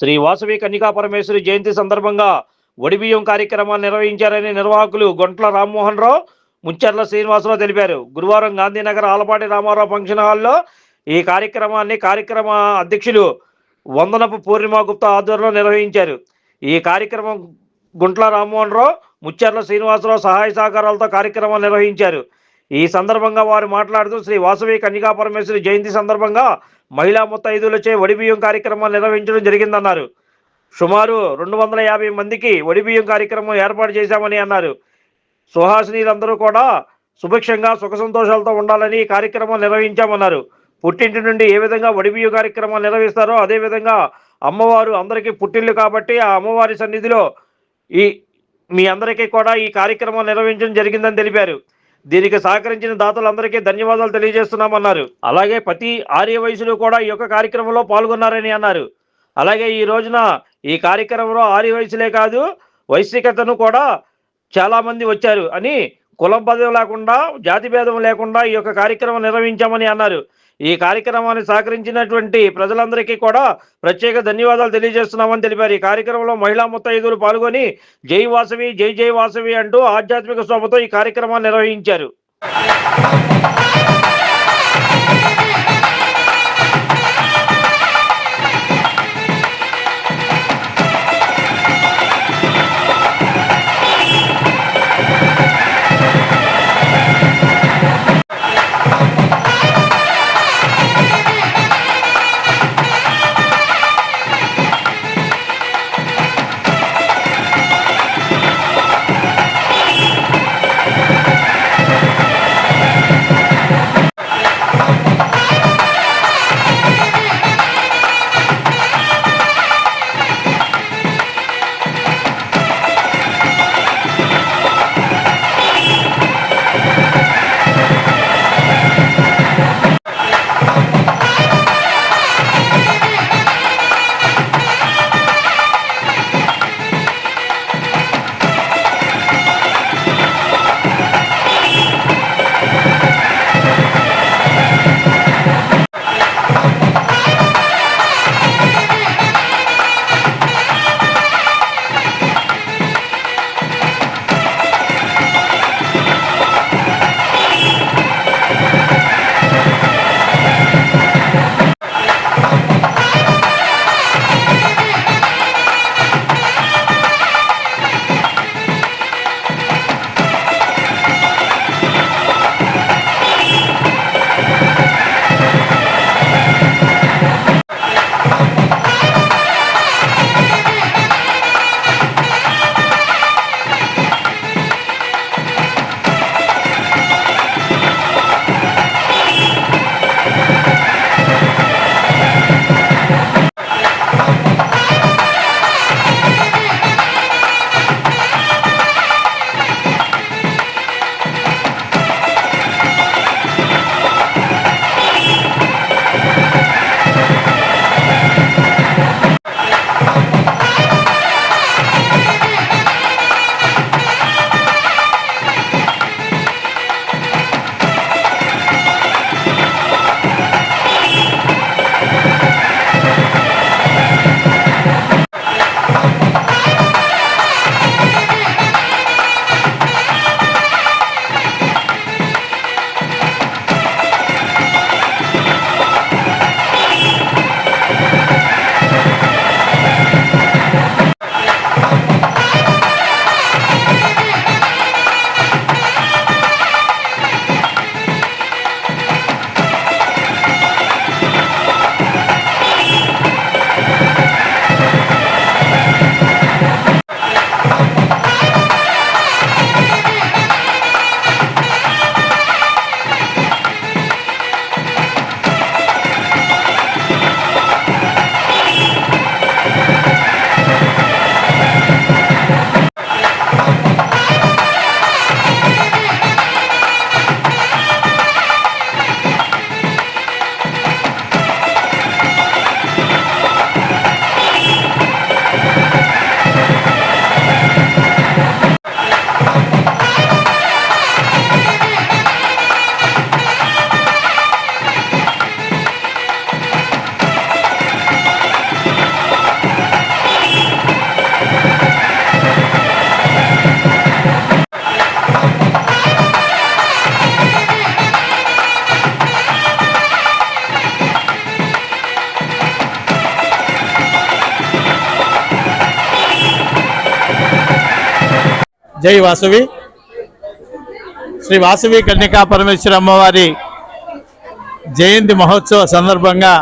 శ్రీ వాసవి కన్నికా పరమేశ్వరి జయంతి సందర్భంగా ఒడిబియ్యం కార్యక్రమాన్ని నిర్వహించారని నిర్వాహకులు గొంట్ల రామ్మోహన్ రావు ముంచర్ల శ్రీనివాసరావు తెలిపారు. గురువారం గాంధీనగర్ ఆలపాటి రామారావు ఫంక్షన్ హాల్లో ఈ కార్యక్రమాన్ని కార్యక్రమ అధ్యక్షులు వందనపు పూర్ణిమ గుప్తా ఆధ్వర్యంలో నిర్వహించారు. ఈ కార్యక్రమం గుంట్ల రామ్మోహన్ రావు ముచ్చర్ల శ్రీనివాసరావు సహాయ సహకారాలతో కార్యక్రమం నిర్వహించారు. ఈ సందర్భంగా వారు మాట్లాడుతూ శ్రీ వాసవి కన్యకా పరమేశ్వరి జయంతి సందర్భంగా మహిళా ముత్తైదులచే వడిబియ్యం కార్యక్రమం నిర్వహించడం జరిగిందన్నారు. సుమారు రెండు వందల యాభై మందికి వడిబియ్యం కార్యక్రమం ఏర్పాటు చేశామని అన్నారు. సుహాసినీలందరూ కూడా సుభిక్షంగా సుఖ సంతోషాలతో ఉండాలని ఈ కార్యక్రమం నిర్వహించామన్నారు. పుట్టింటి నుండి ఏ విధంగా వడిబియ్య కార్యక్రమం నిర్వహిస్తారో అదే విధంగా అమ్మవారు అందరికీ పుట్టిల్లు కాబట్టి ఆ అమ్మవారి సన్నిధిలో ఈ మీ అందరికీ కూడా ఈ కార్యక్రమం నిర్వహించడం జరిగిందని తెలిపారు. దీనికి సహకరించిన దాతలందరికీ ధన్యవాదాలు తెలియజేస్తున్నామన్నారు. అలాగే ప్రతి ఆర్య వయసులు కూడా ఈ యొక్క కార్యక్రమంలో పాల్గొన్నారని అన్నారు. అలాగే ఈ రోజున ఈ కార్యక్రమంలో ఆర్య వయసులే కాదు వైశ్వికతను కూడా చాలామంది వచ్చారు అని కులం పదవి లేకుండా జాతి భేదం లేకుండా ఈ యొక్క కార్యక్రమం నిర్వహించామని అన్నారు. ఈ కార్యక్రమాన్ని సహకరించినటువంటి ప్రజలందరికీ కూడా ప్రత్యేక ధన్యవాదాలు తెలియజేస్తున్నామని తెలిపారు. ఈ కార్యక్రమంలో మహిళా ముత్తైదులు పాల్గొని జై వాసవి జై జై వాసవి అంటూ ఆధ్యాత్మిక శోభతో ఈ కార్యక్రమాన్ని నిర్వహించారు. జై వాసవి. శ్రీ వాసవి కన్యకా పరమేశ్వర అమ్మవారి జయంతి మహోత్సవ సందర్భంగా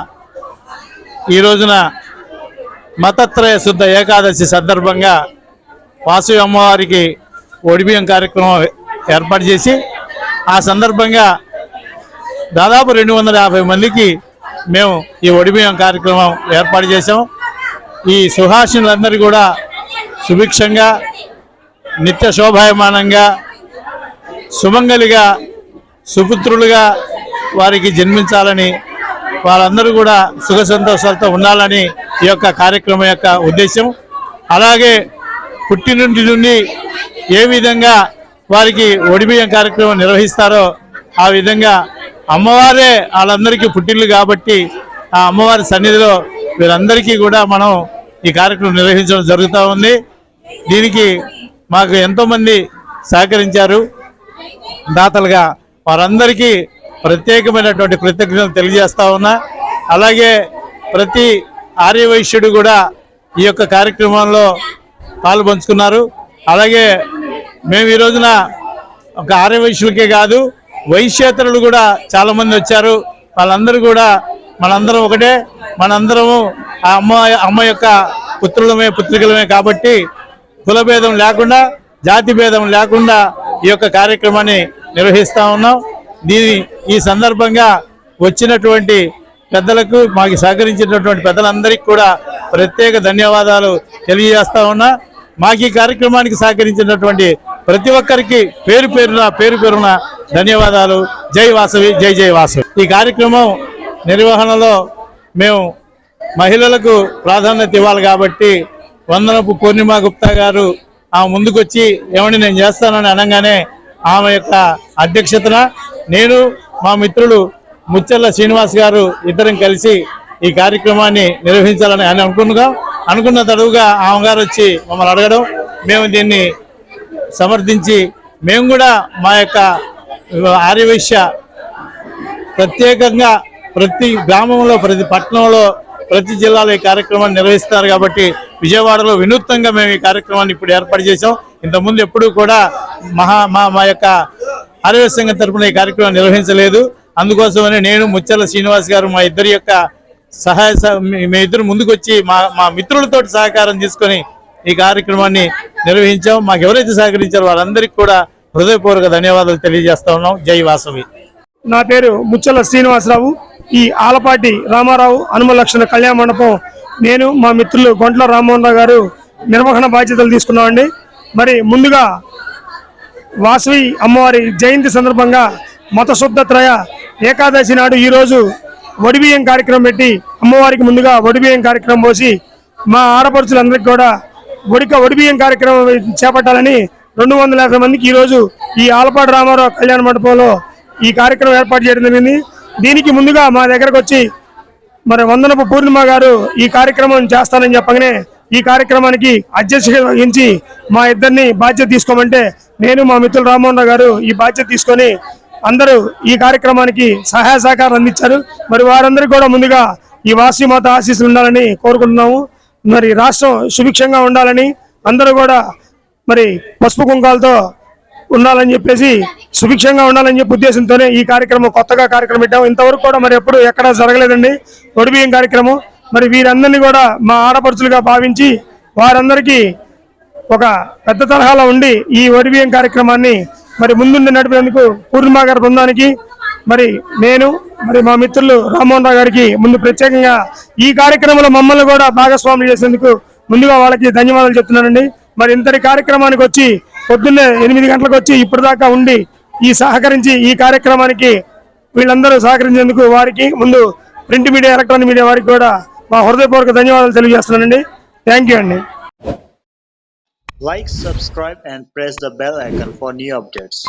ఈ రోజున మతత్రయ శుద్ధ ఏకాదశి సందర్భంగా వాసవి అమ్మవారికి ఒడిబియం కార్యక్రమం ఏర్పాటు చేసి ఆ సందర్భంగా దాదాపు రెండు వందల యాభై మందికి మేము ఈ ఒడిబియం కార్యక్రమం ఏర్పాటు చేసాం ఈ సుహాసినులందరూ కూడా సుభిక్షంగా నిత్య శోభాయమానంగా సుమంగలిగా సుపుత్రులుగా వారికి జన్మించాలని వాళ్ళందరూ కూడా సుఖ సంతోషాలతో ఉండాలని ఈ యొక్క కార్యక్రమం యొక్క ఉద్దేశం. అలాగే పుట్టినుండి నుండి ఏ విధంగా వారికి ఒడిబియ్యం కార్యక్రమం నిర్వహిస్తారో ఆ విధంగా అమ్మవారే వాళ్ళందరికీ పుట్టిల్లు కాబట్టి ఆ అమ్మవారి సన్నిధిలో వీరందరికీ కూడా మనం ఈ కార్యక్రమం నిర్వహించడం జరుగుతూ ఉంది. దీనికి మాకు ఎంతోమంది సహకరించారు. దాతలుగా వారందరికీ ప్రత్యేకమైనటువంటి కృతజ్ఞతలు తెలియజేస్తా ఉన్నా. అలాగే ప్రతి ఆర్యవైశ్యుడు కూడా ఈ యొక్క కార్యక్రమంలో పాల్పంచుకున్నారు అలాగే మేము ఈ రోజున ఒక ఆర్యవైశ్యులకే కాదు వైశ్యేతరులు కూడా చాలామంది వచ్చారు. వాళ్ళందరూ కూడా మనందరం ఒకటే. మనందరము ఆ అమ్మ అమ్మ యొక్క పుత్రులమే పుత్రికలమే కాబట్టి కులభేదం లేకుండా జాతి భేదం లేకుండా ఈ యొక్క కార్యక్రమాన్ని నిర్వహిస్తా ఉన్నాం. దీని ఈ సందర్భంగా వచ్చినటువంటి పెద్దలకు మాకు సహకరించినటువంటి పెద్దలందరికీ కూడా ప్రత్యేక ధన్యవాదాలు తెలియజేస్తా ఉన్నా. మాకు ఈ కార్యక్రమానికి సహకరించినటువంటి ప్రతి ఒక్కరికి పేరు పేరున పేరు పేరున ధన్యవాదాలు. జై వాసవి జై జై వాసవి. ఈ కార్యక్రమం నిర్వహణలో మేము మహిళలకు ప్రాధాన్యత ఇవ్వాలి కాబట్టి వందనపు పూర్ణిమ గుప్తా గారు ఆమె ముందుకొచ్చి ఏమండి నేను చేస్తానని అనగానే ఆమె యొక్క అధ్యక్షతన నేను మా మిత్రులు ముచ్చర్ల శ్రీనివాస్ గారు ఇద్దరం కలిసి ఈ కార్యక్రమాన్ని నిర్వహించాలని అని అనుకున్నాం అనుకున్న తడువుగా ఆమె గారు వచ్చి మమ్మల్ని అడగడం మేము దీన్ని సమర్థించి మేము కూడా మా యొక్క ఆర్యవైశ్య ప్రత్యేకంగా ప్రతి గ్రామంలో ప్రతి పట్టణంలో ప్రతి జిల్లాలో ఈ కార్యక్రమాన్ని నిర్వహిస్తారు కాబట్టి విజయవాడలో వినూత్నంగా మేము ఈ కార్యక్రమాన్ని ఇప్పుడు ఏర్పాటు చేసాం ఇంతకుముందు ఎప్పుడూ కూడా మహా మా మా యొక్క ఆరోగ్య సంఘం తరపున ఈ కార్యక్రమం నిర్వహించలేదు. అందుకోసమని నేను ముచ్చల శ్రీనివాస్ గారు మా ఇద్దరి యొక్క సహాయ సహ- మీ- ఇద్దరు ముందుకొచ్చి మా మా మిత్రులతో సహకారం తీసుకొని ఈ కార్యక్రమాన్ని నిర్వహించాం. మాకు ఎవరైతే సహకరించారో వాళ్ళందరికీ కూడా హృదయపూర్వక ధన్యవాదాలు తెలియజేస్తా ఉన్నాం. జై వాసవి. నా పేరు ముచ్చల శ్రీనివాసరావు. ఈ ఆలపాటి రామారావు హనుమలక్షణ కళ్యాణ మండపం నేను మా మిత్రులు గొంట్ల రామ్మోహన్ రావు గారు నిర్వహణ బాధ్యతలు తీసుకున్నామండి. మరి ముందుగా వాసవి అమ్మవారి జయంతి సందర్భంగా మతశుద్ధ త్రయ ఏకాదశి నాడు ఈరోజు వడిబియ్యం కార్యక్రమం పెట్టి అమ్మవారికి ముందుగా వడిబియ్యం కార్యక్రమం పోసి మా ఆడపడుచులందరికీ కూడా ఒడిక ఒడిబియ్యం కార్యక్రమం చేపట్టాలని రెండు వందల యాభై మందికి ఈరోజు ఈ ఆలపాడు రామారావు కళ్యాణ మండపంలో ఈ కార్యక్రమం ఏర్పాటు చేయడం జరిగింది. దీనికి ముందుగా మా దగ్గరకు వచ్చి మరి వందనపు పూర్ణిమ గారు ఈ కార్యక్రమం చేస్తానని చెప్పగానే ఈ కార్యక్రమానికి అధ్యక్షత వహించి మా ఇద్దరిని బాధ్యత తీసుకోమంటే నేను మా మిత్రులు రామ్మోహన్ గారు ఈ బాధ్యత తీసుకొని అందరూ ఈ కార్యక్రమానికి సహాయ సహకారం అందించారు. మరి వారందరికీ కూడా ముందుగా ఈ వాసి మాత ఆశీస్సులు ఉండాలని కోరుకుంటున్నాము. మరి రాష్ట్రం సుభిక్షంగా ఉండాలని అందరూ కూడా మరి పసుపు కుంకాలతో ఉండాలని చెప్పేసి సుభిక్షంగా ఉండాలని చెప్పి ఉద్దేశంతోనే ఈ కార్యక్రమం కొత్తగా కార్యక్రమం పెట్టాము. ఇంతవరకు కూడా మరి ఎప్పుడు ఎక్కడా జరగలేదండి. ఒడిబియ్యం కార్యక్రమం. మరి వీరందరినీ కూడా మా ఆడపడుచులుగా భావించి వారందరికీ ఒక పెద్ద తరహాలో ఉండి ఈ ఒడిబియ్యం కార్యక్రమాన్ని మరి ముందుండి నడిపేందుకు పూర్ణిమ గారి బృందానికి మరి నేను మరి మా మిత్రులు రామ్మోహన్ రావు గారికి ముందు ప్రత్యేకంగా ఈ కార్యక్రమంలో మమ్మల్ని కూడా భాగస్వాములు చేసేందుకు ముందుగా వాళ్ళకి ధన్యవాదాలు చెప్తున్నానండి. మరి ఇంతటి కార్యక్రమానికి వచ్చి పొద్దున్నే ఎనిమిది గంటలకు వచ్చి ఇప్పటిదాకా ఉండి ఈ సహకరించి ఈ కార్యక్రమానికి వీళ్ళందరూ సహకరించేందుకు వారికి ముందు ప్రింట్ మీడియా ఎలక్ట్రానిక్ మీడియా వారికి కూడా మా హృదయపూర్వక ధన్యవాదాలు తెలియజేస్తున్నానండి. థ్యాంక్ యూ అండి. Like subscribe and press the bell icon for new updates